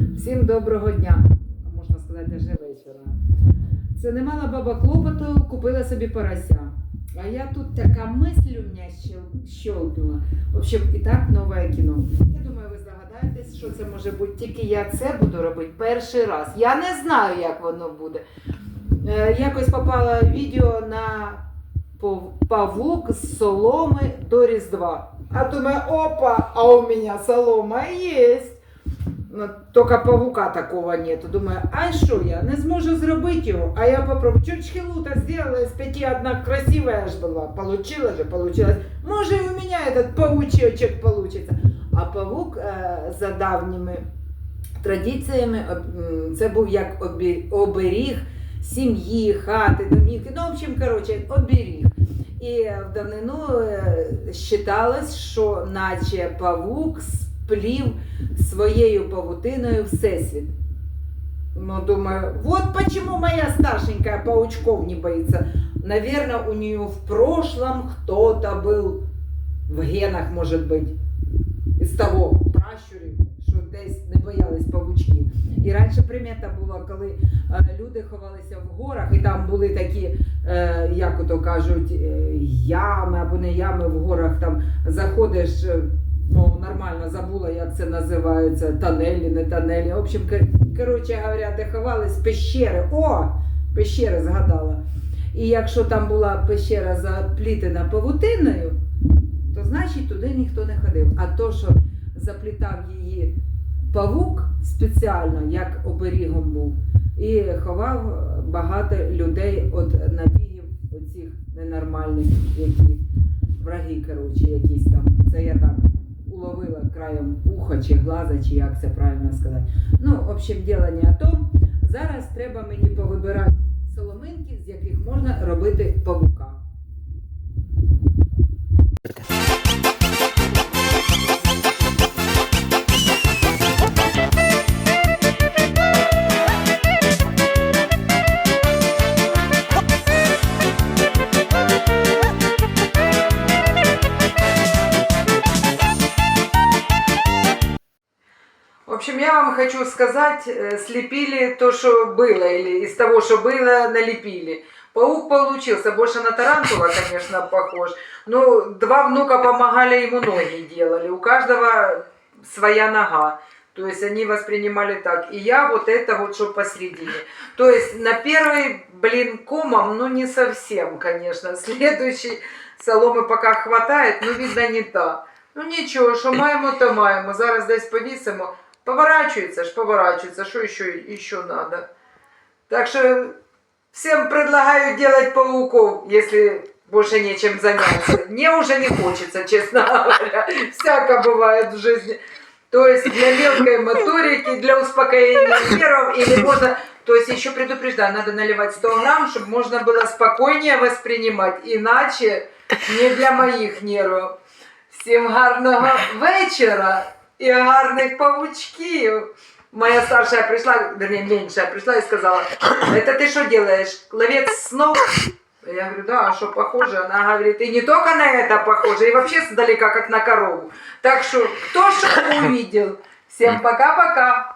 Всім доброго дня, можна сказати, даже вечора. Це не мала баба клопоту, купила собі порося. А я тут така мисль у мене щел- щелкнула. В общем, і так нове кіно. Я думаю, ви здогадаєтесь, що це може бути. Тільки я це буду робити перший раз. Я не знаю, як воно буде. Е, якось попало відео на павук з соломи до Різдва. А думаю, опа, а у меня солома есть. Ну, Только павука такого нету. Думаю, а що я не зможу зробити його, а я попробую. Чуть хилута сделала, из пяти одна красивая ж была. Получила же, получилось. Може и у меня этот паучочек получится. А павук е, за давніми традиціями це був як оберіг сім'ї, хати, домівки. Ну, в общем, короче, оберіг. І в давнину е, считалось, що наче павук сплів своєю павутиною всесвіт. Ну, думаю, вот почему моя старшенькая паучков не боится. Наверное, у нее в прошлом кто-то был в генах, может быть, із того пращурів, що десь не боялись павучків. І раніше примета була, коли е, люди ховалися в горах, і там були такі, е, як ото кажуть, е, ями або не ями в горах, там заходиш. Нормально забула, як це називається, тонелі, не тонелі. В общем, коротше говоря, де ховались пещери. О! Пещери згадала. І якщо там була пещера заплітена павутиною, то значить туди ніхто не ходив. А то, що заплітав її павук спеціально, як оберігом був, і ховав багато людей від набігів оцих ненормальних, які враги, коротше, якісь там. Це я так уловила краєм уха чи глаза, чи як це правильно сказати. Ну, в общем, діло не о том. Зараз треба мені повибирати соломинки, з яких можна робити павука. общем, я вам хочу сказать, э, слепили то, что было, или из того, что было, налепили. Паук получился, больше на тарантула, конечно, похож. Но два внука помогали ему ноги делали, у каждого своя нога. То есть они воспринимали так. И я вот это вот, что посередине. То есть на первый, блин, комом, ну не совсем, конечно. Следующий соломы пока хватает, но видно не та. Ну нічого, що маємо, то маємо. Зараз десь повісимо. Поворачивается ж, поворачивается. Что еще, еще надо? Так что всем предлагаю делать пауков, если больше нечем заняться. Мне уже не хочется, честно говоря. Всяко бывает в жизни. То есть для мелкой моторики, для успокоения нервов или можно... То есть еще предупреждаю, надо наливать 100 грамм, чтобы можно было спокойнее воспринимать. Иначе не для моих нервов. Всім гарного вечора і гарних павучків. Моя старшая пришла, вернее, меньшая пришла и сказала, это ты что делаешь, ловец снов? Я говорю, да, а что похоже? Она говорит, и не только на это похоже, и вообще сдалека, как на корову. Так что, кто что увидел. Всем пока-пока.